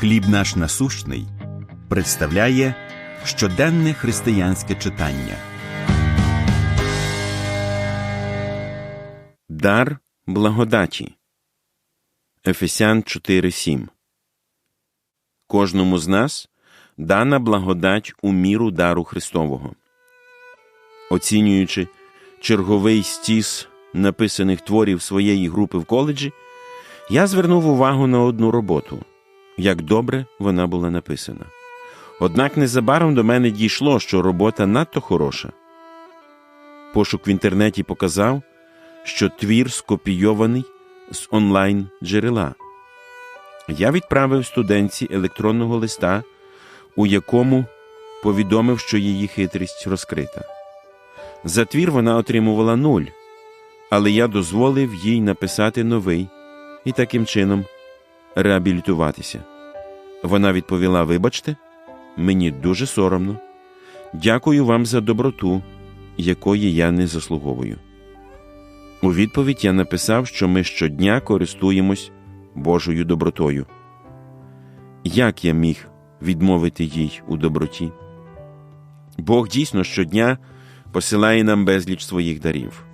Хліб наш насущний представляє щоденне християнське читання. Дар благодаті. Ефесян 4.7 Кожному з нас дана благодать у міру дару Христового. Оцінюючи черговий стіс написаних творів своєї групи в коледжі, я звернув увагу на одну роботу як добре вона була написана. Однак незабаром до мене дійшло, що робота надто хороша. Пошук в інтернеті показав, що твір скопійований з онлайн джерела. Я відправив студентці електронного листа, у якому повідомив, що її хитрість розкрита. За твір вона отримувала нуль, але я дозволив їй написати новий і таким чином реабілітуватися. Вона відповіла: Вибачте, мені дуже соромно. Дякую вам за доброту, якої я не заслуговую. У відповідь я написав, що ми щодня користуємось Божою добротою. Як я міг відмовити їй у доброті? Бог дійсно щодня посилає нам безліч своїх дарів,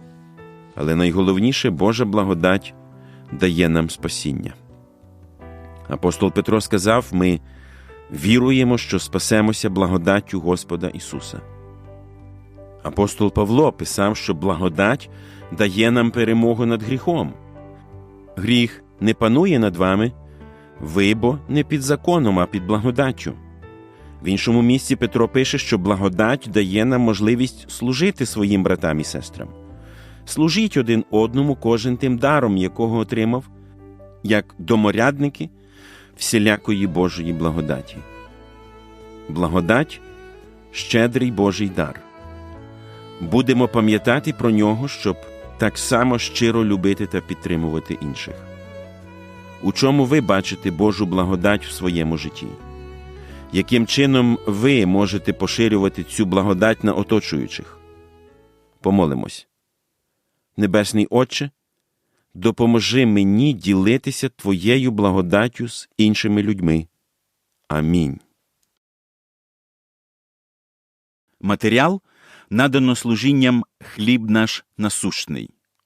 але найголовніше Божа благодать дає нам спасіння. Апостол Петро сказав: ми віруємо, що спасемося благодаттю Господа Ісуса. Апостол Павло писав, що благодать дає нам перемогу над гріхом. Гріх не панує над вами, ви бо не під законом, а під благодаттю. В іншому місці Петро пише, що благодать дає нам можливість служити своїм братам і сестрам. Служіть один одному кожен тим даром, якого отримав, як доморядники всілякої Божої благодаті. Благодать щедрий Божий дар. Будемо пам'ятати про нього, щоб так само щиро любити та підтримувати інших. У чому ви бачите Божу благодать в своєму житті? Яким чином ви можете поширювати цю благодать на оточуючих? Помолимось. Небесний Отче, допоможи мені ділитися Твоєю благодаттю з іншими людьми. Амінь. Матеріал надано служінням хліб наш насущний.